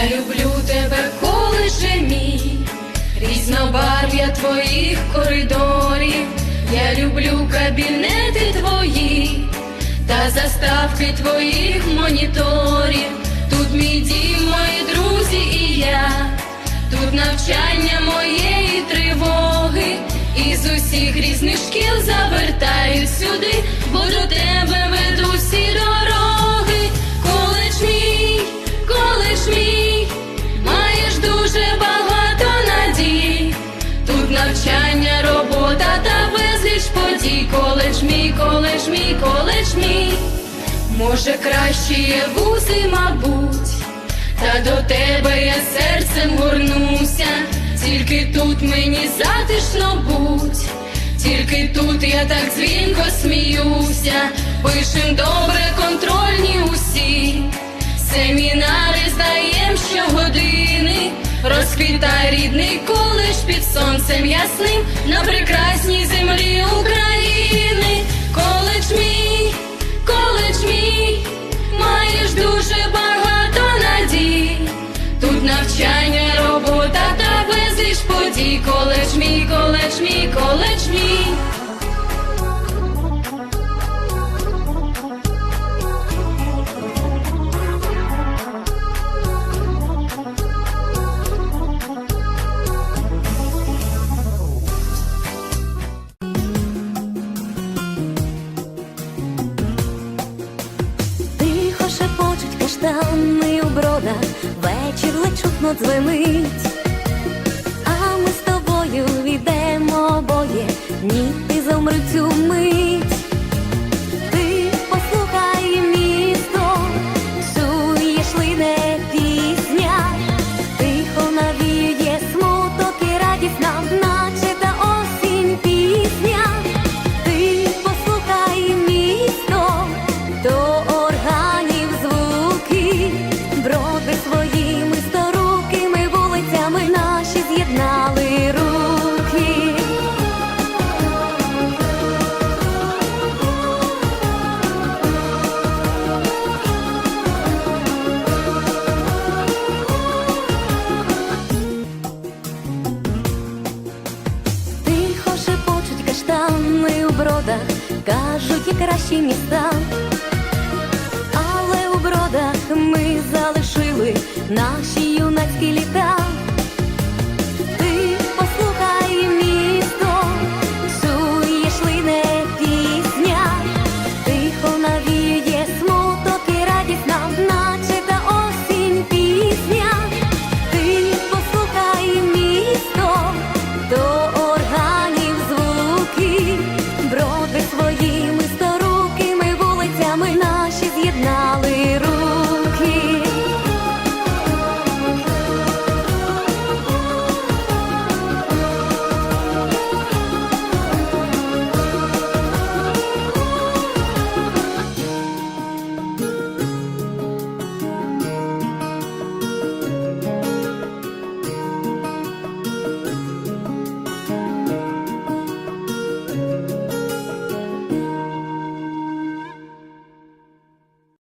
Я люблю тебе, колише мій, різнобарв'я твоїх коридорів, я люблю кабінети твої та заставки твоїх моніторів. Тут мій дім, мої друзі і я, тут навчання моєї тривоги, із усіх різних шкіл завертають сюди, бо до тебе подій. Коледж мій, коледж мій, коледж мій. Може, краще є вузи, мабуть, та до тебе я серцем горнуся, тільки тут мені затишно будь, тільки тут я так дзвінко сміюся, пишем добре контрольні усі, розквітай рідний колиш під сонцем ясним на прекрасній землі України, коледж мій, коледж мій, маєш дуже каштани у бродах, вечір ледь чутно. Бродах, кажуть, і кращі міста. Але у бродах ми залишили наші юнацькі літа.